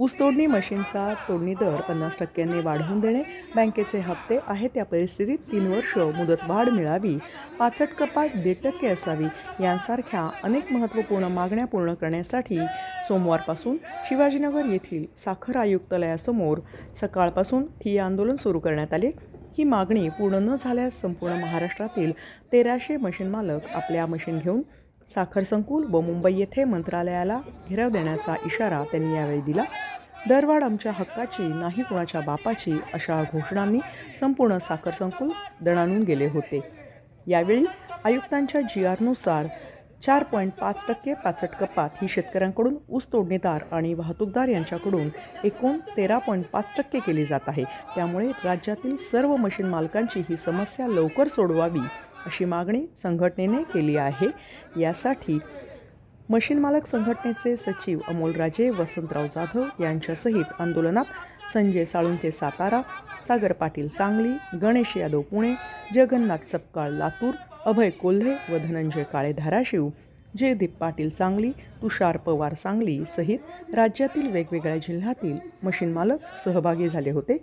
ऊसतोडणी मशीनचा तोडणी दर पन्नास टक्क्यांनी वाढवून देणे बँकेचे हप्ते आहे त्या परिस्थितीत तीन वर्ष मुदत वाढ मिळावी. पाचट कपात दीड टक्के असावी यांसारख्या अनेक महत्त्वपूर्ण मागण्या पूर्ण करण्यासाठी सोमवारपासून शिवाजीनगर येथील साखर आयुक्तालयासमोर सकाळपासून ठिय्या आंदोलन सुरू करण्यात आले. ही मागणी पूर्ण न झाल्यास संपूर्ण महाराष्ट्रातील तेराशे मशीन मालक आपल्या मशीन घेऊन साखर संकुल व मुंबई येथे मंत्रालयाला घेराव देण्याचा इशारा त्यांनी यावेळी दिला. दरवाढ आमच्या हक्काची नाही कुणाच्या बापाची अशा घोषणांनी संपूर्ण साखर संकुल दणाणून गेले होते. यावेळी आयुक्तांच्या जी आरनुसार चार पॉईंट पाच टक्के पाचट कपात ही शेतकऱ्यांकडून ऊस तोडणीदार आणि वाहतूकदार यांच्याकडून एकूण तेरा पॉईंट पाच टक्के केली जात आहे. त्यामुळे राज्यातील सर्व मशीन मालकांची ही समस्या लवकर सोडवावी अशी मागणी संघटनेने केली आहे. यासाठी मशीन मालक संघटनेचे सचिव अमोलराजे वसंतराव जाधव यांच्यासहित आंदोलनात संजय साळुंखे सातारा सागर पाटील सांगली गणेश यादव पुणे जगन्नाथ सपकाळ लातूर अभय कोल्हे व धनंजय काळे धाराशिव जयदीप पाटील सांगली तुषार पवार सांगली सहित राज्यातील वेगवेगळ्या जिल्ह्यातील मशीन मालक सहभागी झाले होते.